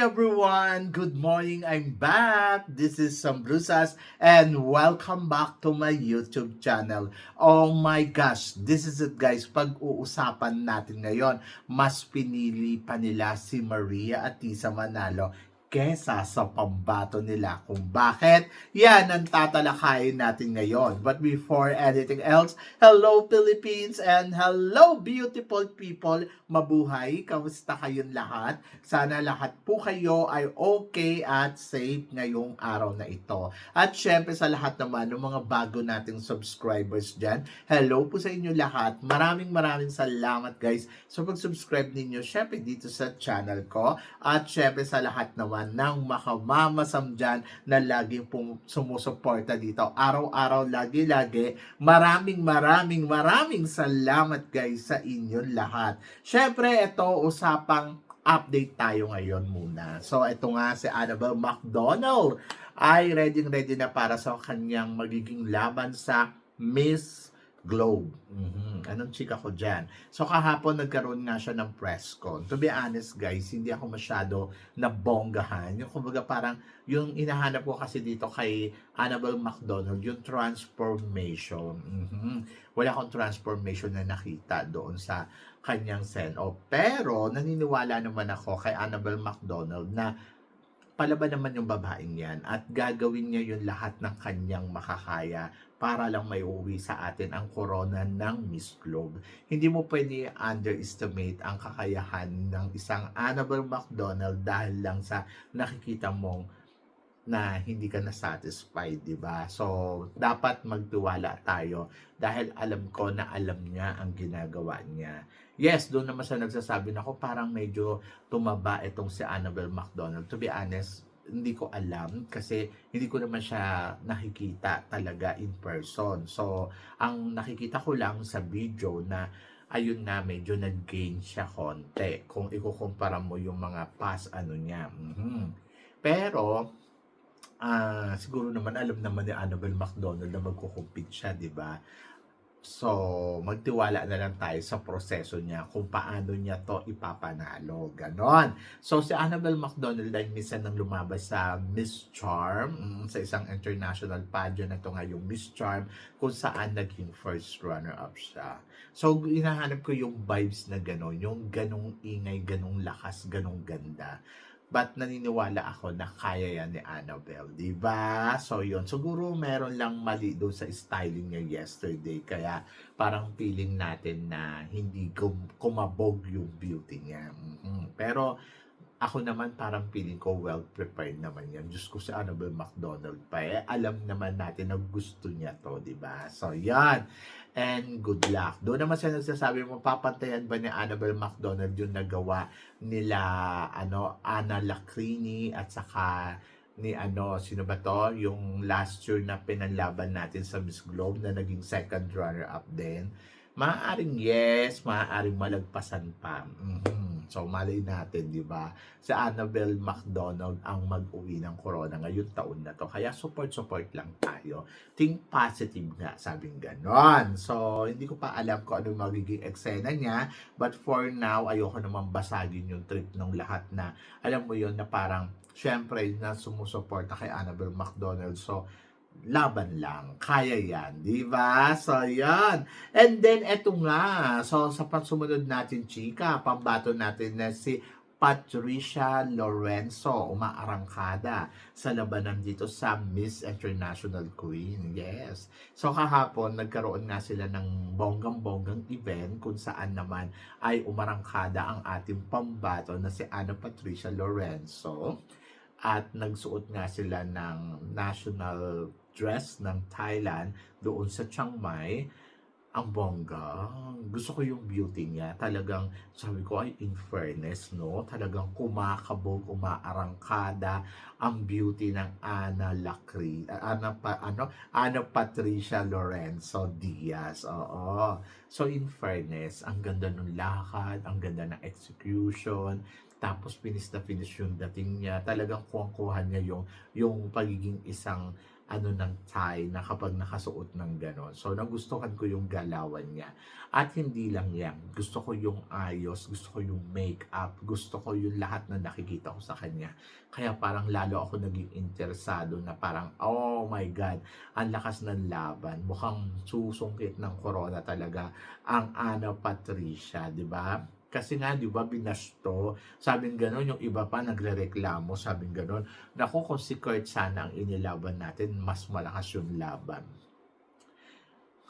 Everyone! Good morning! I'm back! This is Sambrusas and welcome back to my YouTube channel. Oh my gosh! This is it guys. Pag-uusapan natin ngayon, mas pinili pa nila si Maria at Tisa Manalo kesa sa pambato nila. Kung bakit, yan ang tatalakayin natin ngayon. But before anything else, hello Philippines and hello beautiful people. Mabuhay, kamusta kayong lahat? Sana lahat po kayo ay okay at safe ngayong araw na ito. At syempre sa lahat naman ng mga bago nating subscribers dyan, hello po sa inyo lahat. Maraming maraming salamat guys sa pag-subscribe ninyo syempre dito sa channel ko. At syempre sa lahat naman ng makamamasam dyan na laging pong sumusuporta dito. Araw-araw, lagi-lagi. Maraming maraming maraming salamat guys sa inyong lahat. Syempre, ito usapang update tayo ngayon muna. So, ito nga si Annabelle McDonald ay ready-ready na para sa kanyang magiging laban sa Miss Globe. Mhm. Anong chika ko dyan? So, kahapon nagkaroon nga siya ng press con. To be honest, guys, hindi ako masyado nabonggahan. Yung kumbaga parang, yung inahanap ko kasi dito kay Annabelle McDonald, yung transformation. Mhm. Wala akong transformation na nakita doon sa kanyang send-off. Pero, naniniwala naman ako kay Annabelle McDonald na palaban naman yung babaeng yan at gagawin niya yung lahat ng kanyang makakaya para lang may uwi sa atin ang corona ng Miss Globe. Hindi mo pwede underestimate ang kakayahan ng isang Annabelle McDonald dahil lang sa nakikita mong na hindi ka na satisfied, di ba? So, dapat magtiwala tayo dahil alam ko na alam niya ang ginagawa niya. Yes, doon naman sa nagsasabi na ako, parang medyo tumaba itong si Annabelle McDonald. To be honest, hindi ko alam kasi hindi ko naman siya nakikita talaga in person. So, ang nakikita ko lang sa video na ayun na medyo nag-gain siya konti kung ikukumpara mo yung mga past ano niya. Mhm. Pero, ah siguro naman alam naman ni Annabelle McDonald na magkukumpit siya, di ba? So, magtiwala na lang tayo sa proseso niya kung paano niya to ipapanalo. Ganon. So, si Annabelle McDonald ay minsan nang lumabas sa Miss Charm, mm, sa isang international pageant na ito nga yung Miss Charm, kung saan naging first runner-up siya. So, hinahanap ko yung vibes na ganon, yung ganong ingay, ganong lakas, ganong ganda. But naniniwala ako na kaya yan ni Annabelle, di ba? So yun, siguro meron lang mali doon sa styling niya yesterday. Kaya parang feeling natin na hindi kum- kumabog yung beauty niya. Mhm. Pero ako naman parang feeling ko well prepared naman yan. Diyos ko si Annabelle McDonald pa eh. Alam naman natin na gusto niya to, di ba? So yan. And good luck. Doon naman siya nagsasabi mo, papantayan ba ni Annabelle McDonald yung nagawa nila ano Ana Lacrini at saka ni ano sino ba to yung last year na pinanlaban natin sa Miss Globe na naging second runner up din maaaring yes maaaring malagpasan pa. Mhm. so malay natin di ba? Si Annabelle McDonald ang mag-uwi ng corona ngayong taon na to. Kaya support support lang tayo. Think positive nga sabing ganon. So hindi ko pa alam kung ano magiging eksena niya. But for now, ayoko naman basagin yung trip ng lahat na, alam mo yon na parang, syempre, na sumusuporta kay Annabelle McDonald. So, laban lang. Kaya yan. Di ba? So, yan. And then, eto nga. So, sa pagsumunod natin, chika, pambato natin na si Patricia Lorenzo, umaarangkada sa labanan dito sa Miss International Queen. Yes. So kahapon, nagkaroon nga sila ng bonggang-bonggang event kung saan naman ay umarangkada ang ating pambato na si Ana Patricia Lorenzo. At nagsuot nga sila ng national dress ng Thailand doon sa Chiang Mai ang bongga. Gusto ko yung beauty niya. Talagang, sabi ko, ay, in fairness, no? Talagang kumakabog, umaarangkada ang beauty ng Ana Lacri, Ana, pa, ano? Ana Patricia Lorenzo Diaz. Oo. So, in fairness, ang ganda ng lakad, ang ganda ng execution, tapos finish na finish yung dating niya. Talagang kuha-kuha niya yung, yung pagiging isang ano ng Thai na kapag nakasuot ng ganon. So nagustuhan ko yung galawan niya. At hindi lang yan. Gusto ko yung ayos, gusto ko yung make-up, gusto ko yung lahat na nakikita ko sa kanya. Kaya parang lalo ako naging interesado na parang, oh my God, ang lakas ng laban. Mukhang susungkit ng corona talaga ang Ana Patricia, di ba? Kasi nga, di ba, binasto. Sabing gano'n, yung iba pa nagre-reklamo, sabing gano'n. Naku, kung si Kurt sana ang inilaban natin, mas malakas yung laban.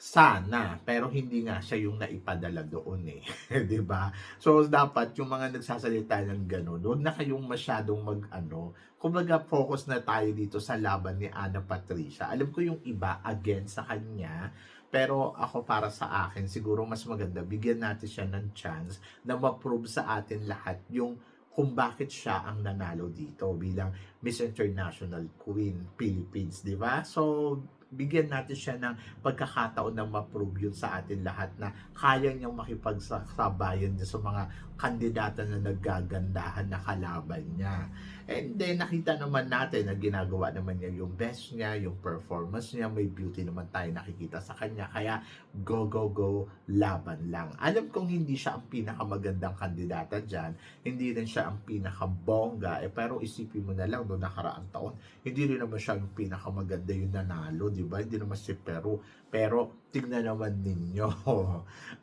Sana, pero hindi nga siya yung naipadala doon eh. 'Di ba? So dapat yung mga nagsasalita ng ganun, wag na kayong masyadong mag ano, kumbaga focus na tayo dito sa laban ni Ana Patricia. Alam ko yung iba against sa kanya, pero ako para sa akin, siguro mas maganda bigyan natin siya ng chance na ma-prove sa atin lahat yung kung bakit siya ang nanalo dito bilang Miss International Queen Philippines, di ba? So, bigyan natin siya ng pagkakataon na ma-prove yun sa atin lahat na kaya niyang makipagsabayan niya sa mga kandidata na naggagandahan na kalaban niya. And then, nakita naman natin na ginagawa naman niya yung best niya, yung performance niya, may beauty naman tayo nakikita sa kanya. Kaya, go, go, go, laban lang. Alam kong hindi siya ang pinakamagandang kandidata dyan, hindi rin siya ang pinakabongga, eh, pero isipin mo na lang, noong nakaraang taon, hindi rin naman siya yung pinakamaganda yung nanalo, di ba? Hindi naman si Peru. Pero, tignan naman ninyo.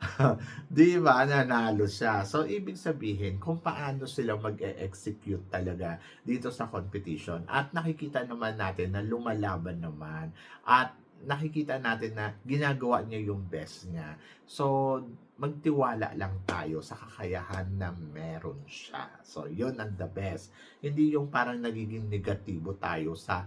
di ba? Nanalo siya. So, ibig sabihin, kung paano sila mag-execute talaga dito sa competition. At nakikita naman natin na lumalaban naman. At nakikita natin na ginagawa niya yung best niya. So, magtiwala lang tayo sa kakayahan na meron siya. So, yun ang the best. Hindi yung parang nagiging negatibo tayo sa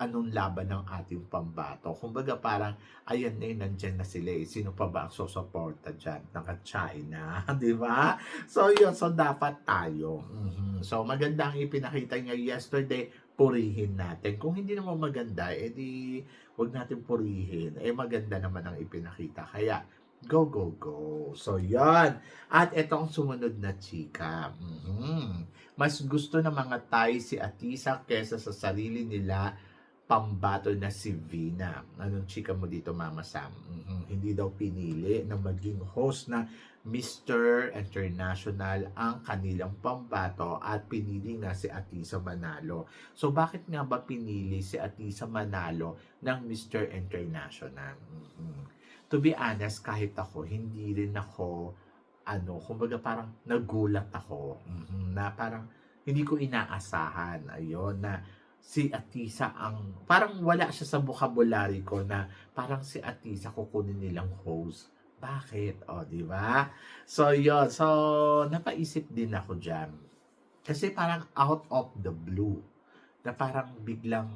anong laban ng ating pambato. Kumbaga parang, ayan na yun, nandyan na sila eh. Sino pa ba ang susuporta dyan? Naka-China, di ba? So yun, so dapat tayo. Mhm. So maganda ang ipinakita niya yesterday, purihin natin. Kung hindi naman maganda, edi wag natin purihin. Eh maganda naman ang ipinakita. Kaya, go, go, go. So, yan. At ito ang sumunod na chika. Mhm. Mas gusto ng mga Thai si Atisa kesa sa sarili nila pambato na si Vina. Anong chika mo dito, Mama Sam? Mhm. Hindi daw pinili na maging host na Mr. International ang kanilang pambato at pinili nga si Atisa Manalo. So bakit nga ba pinili si Atisa Manalo ng Mr. International? Mhm. To be honest, kahit ako, hindi rin ako ano, kumbaga parang nagulat ako mhm, na parang hindi ko inaasahan ayun na si Atisa ang parang wala siya sa vocabulary ko na parang si Atisa kukunin nilang host. Bakit? O, di ba? So, yun. So, napaisip din ako dyan. Kasi parang out of the blue. Na parang biglang,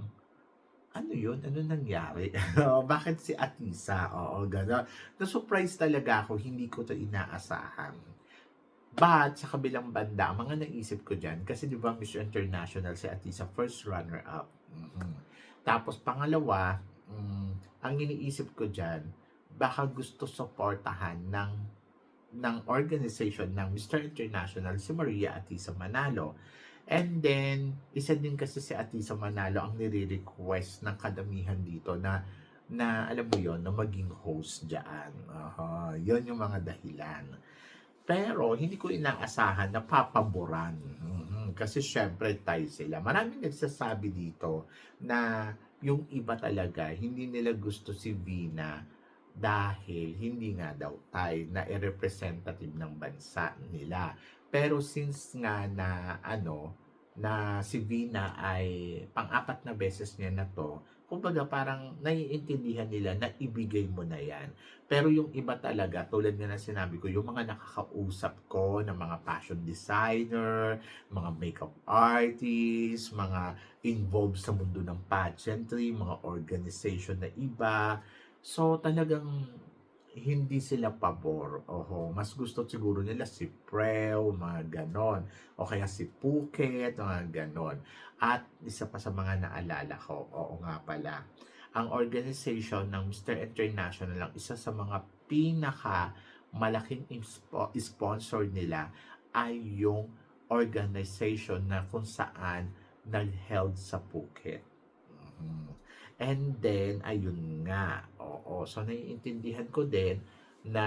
ano yun? Ano nangyari? Bakit si Atisa? Oo, gano'n. Na-surprise talaga ako. Hindi ko to inaasahan. But, sa kabilang banda, mga naisip ko dyan, kasi di ba Miss International si Atisa first runner-up. Mhm. Tapos, pangalawa, mm, ang iniisip ko dyan, baka gusto supportahan ng ng organization ng Mr. International si Maria Atisa Manalo. And then, isa din kasi si Atisa Manalo ang nire-request ng kadamihan dito na na alam mo yon na maging host diyan. Aha, yon yung mga dahilan. Pero hindi ko inaasahan na papaboran. Mhm. Kasi syempre tayo sila. Maraming nagsasabi dito na yung iba talaga hindi nila gusto si Vina dahil hindi nga daw tayo na representative ng bansa nila. Pero since nga na ano na si Vina ay pang-apat na beses niya na to, kumbaga parang naiintindihan nila na ibigay mo na yan. Pero yung iba talaga, tulad nga na sinabi ko, yung mga nakakausap ko ng mga fashion designer, mga makeup artist, mga involved sa mundo ng pageantry, mga organization na iba. So talagang hindi sila pabor. Oho, mas gusto siguro nila si Preo, mga ganon. O kaya si Phuket, mga ganon. At isa pa sa mga naalala ko, oo nga pala, ang organization ng Mr. International ang isa sa mga pinaka malaking sponsor nila ay yung organization na kung saan nag-held sa Phuket. Mhm. And then, ayun nga. Oo. So, naiintindihan ko din na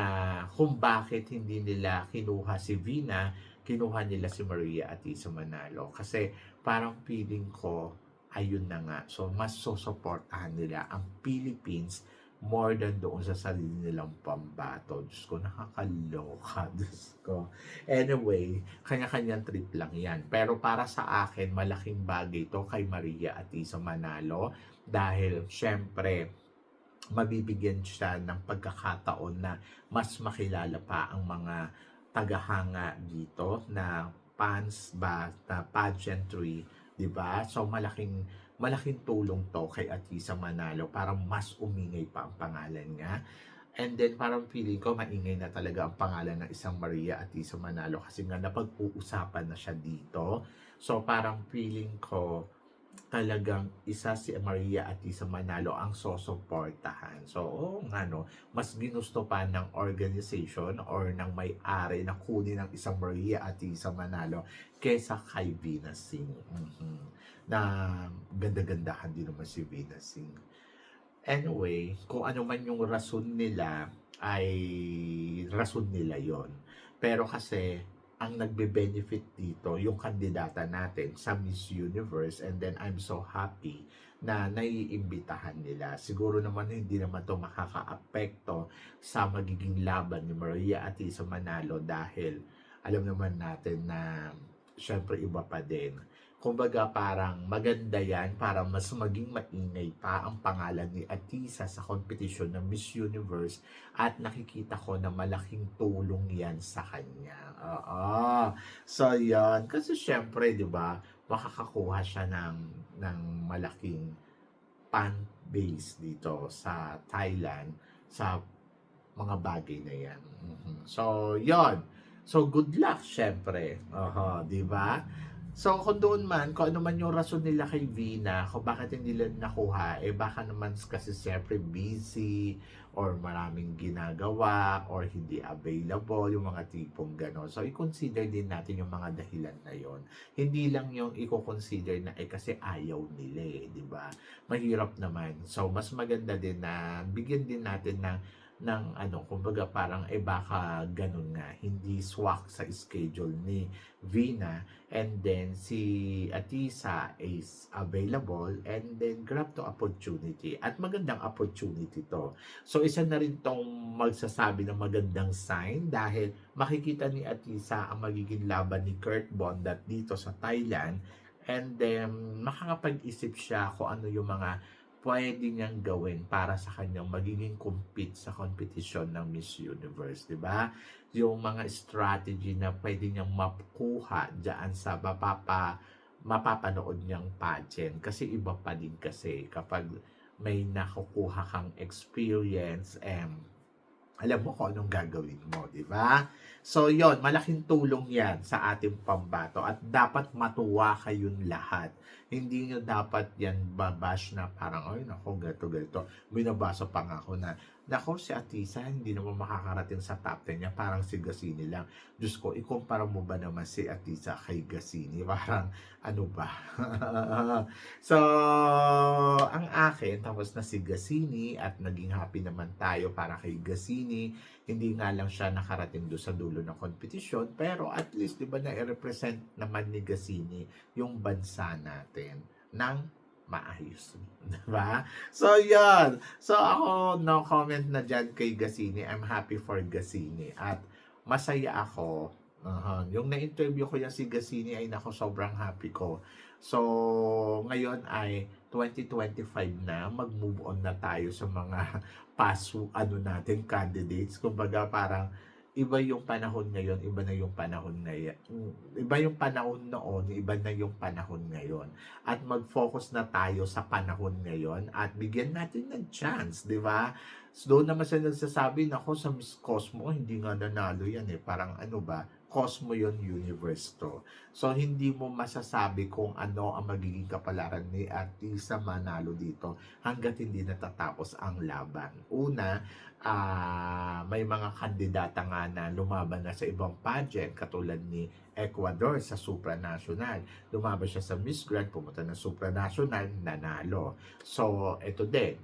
kung bakit hindi nila kinuha si Vina, kinuha nila si Maria at Isa Manalo. Kasi parang feeling ko, ayun na nga. So, mas susuportahan nila ang Philippines more than doon sa sarili nilang pambato. Diyos ko, nakakaloka. Diyos ko. Anyway, kanya-kanyang trip lang yan. Pero para sa akin, malaking bagay ito kay Maria at Isa Manalo dahil syempre, mabibigyan siya ng pagkakataon na mas makilala pa ang mga tagahanga dito na fans ba na pageantry, 'di ba? So malaking malaking tulong to kay Atisa Manalo para mas umingay pa ang pangalan niya. And then parang feeling ko maingay na talaga ang pangalan ng isang Maria Atisa Manalo kasi nga napag-uusapan na siya dito. So parang feeling ko talagang isa si Maria Atisa Manalo ang sosuportahan. So, oo nga no, mas ginusto pa ng organization or ng may-ari na kunin ng isang Maria Atisa Manalo kesa kay Venus Singh. Mhm. Na ganda-gandahan din naman si Venus Singh. Anyway, kung ano man yung rason nila, ay rason nila yon Pero kasi, ang nagbe-benefit dito, yung kandidata natin sa Miss Universe, and then I'm so happy na naiimbitahan nila. Siguro naman hindi naman to makaka-apekto sa magiging laban ni Maria at sa Manalo dahil alam naman natin na syempre iba pa din. Kumbaga parang maganda yan para mas maging maingay pa ang pangalan ni Atisa sa kompetisyon ng Miss Universe at nakikita ko na malaking tulong yan sa kanya. Oo. So, yan. Kasi syempre, di ba, makakakuha siya ng, ng malaking fan base dito sa Thailand sa mga bagay na yan. Mhm. So, yon So, good luck, syempre. Oho, di ba? So, kung doon man, kung ano man yung rason nila kay Vina, kung bakit hindi nila nakuha, eh baka naman kasi siyempre busy, or maraming ginagawa, or hindi available, yung mga tipong gano'n. So, i-consider din natin yung mga dahilan na yon Hindi lang yung i-consider na, eh kasi ayaw nila eh, di ba? Mahirap naman. So, mas maganda din na bigyan din natin ng ng ano, kumbaga parang eh baka ganun nga, hindi swak sa schedule ni Vina. And then si Atisa is available and then grab to opportunity. At magandang opportunity to. So isa na rin tong magsasabi ng magandang sign dahil makikita ni Atisa ang magiging laban ni Kurt Bondat dito sa Thailand. And then makakapag-isip siya kung ano yung mga pwede niyang gawin para sa kanyang magiging compete sa competition ng Miss Universe, di ba? Yung mga strategy na pwede niyang makuha diyan sa mapapa mapapanood niyang pageant kasi iba pa din kasi kapag may nakukuha kang experience and alam mo kung anong gagawin mo, di ba? So, yon malaking tulong yan sa ating pambato at dapat matuwa kayong lahat. Hindi nyo dapat yan babash na parang, ay, nako, gato, gato. Binabasa pa nga ako na, nako, si Atisa, hindi naman makakarating sa top 10 niya, parang si Gasini lang. Diyos ko, ikumpara mo ba naman si Atisa kay Gasini? Parang, ano ba? so, ang akin, tapos na si Gasini at naging happy naman tayo para kay Gasini. Hindi nga lang siya nakarating doon sa dulo ng kompetisyon, pero at least, di ba, na-represent naman ni Gasini yung bansa natin ng maayos. Diba? So, yan. So, ako, no comment na dyan kay Gasini. I'm happy for Gasini. At masaya ako. Uh-huh. Yung na-interview ko yan si Gasini ay nako sobrang happy ko. So, ngayon ay 2025 na, mag-move on na tayo sa mga past ano natin candidates. Kumbaga parang iba yung panahon ngayon, iba na yung panahon ngayon. Iba yung panahon noon, iba na yung panahon ngayon. At mag-focus na tayo sa panahon ngayon at bigyan natin ng chance, di ba? So, doon naman sila nagsasabi, nako sa Miss Cosmo, hindi nga nanalo yan eh. Parang ano ba, Cosmo yon universe to. So, hindi mo masasabi kung ano ang magiging kapalaran ni Artisa Manalo dito hanggat hindi natatapos ang laban. Una, ah, may mga kandidata nga na lumaban na sa ibang pageant katulad ni Ecuador sa supranational. Lumaban siya sa Miss Grand, pumunta ng supranational, nanalo. So, ito din,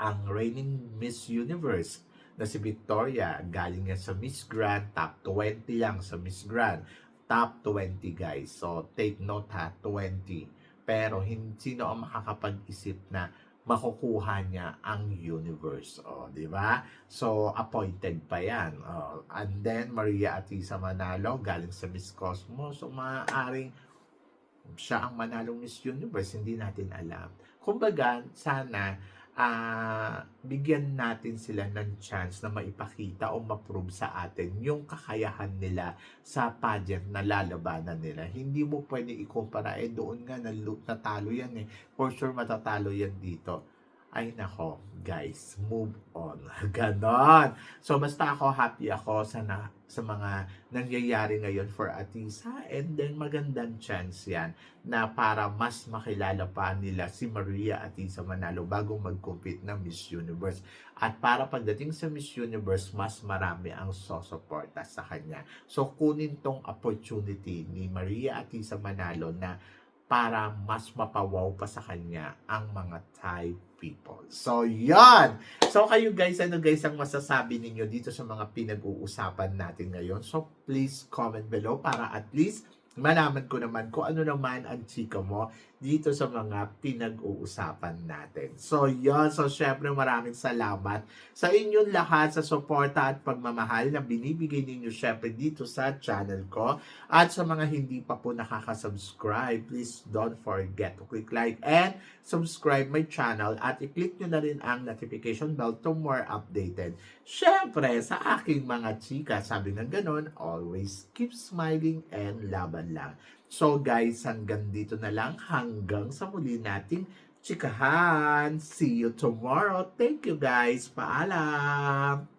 ang reigning Miss Universe na si Victoria, galing yan sa Miss Grand, top 20 lang sa Miss Grand. Top 20 guys. So, take note ha, 20. Pero, sino ang makakapag-isip na makukuha niya ang universe. O, di ba? So, appointed pa yan. O, and then, Maria Atisa Manalo, galing sa Miss Cosmos. So, maaaring siya ang manalong Miss Universe, hindi natin alam. Kumbaga, sana ah bigyan natin sila ng chance na maipakita o ma-prove sa atin yung kakayahan nila sa pageant na lalabanan nila. Hindi mo pwede ikumpara, eh doon nga nalu- natalo yan eh. For sure matatalo yan dito. Ay nako, guys, move on. Ganon. So basta ako happy ako sa, na, sa mga nangyayari ngayon for Atisa and then magandang chance yan na para mas makilala pa nila si Maria Atisa Manalo bago mag-compete ng Miss Universe. At para pagdating sa Miss Universe, mas marami ang sosuporta sa kanya. So kunin tong opportunity ni Maria Atisa Manalo na para mas mapawaw pa sa kanya ang mga Thai people. So, yan! So, kayo guys, ano guys ang masasabi ninyo dito sa mga pinag-uusapan natin ngayon? So, please comment below para at least malaman ko naman kung ano naman ang chika mo dito sa mga pinag-uusapan natin. So, yon So, syempre maraming salamat sa inyong lahat sa suporta at pagmamahal na binibigay ninyo syempre dito sa channel ko. At sa mga hindi pa po nakaka-subscribe, please don't forget to click like and subscribe my channel at i-click nyo na rin ang notification bell to more updated. Syempre, sa aking mga chika, sabi ng ganun, always keep smiling and laban lang. So guys, hanggang dito na lang. Hanggang sa muli nating chikahan. See you tomorrow. Thank you guys. Paalam.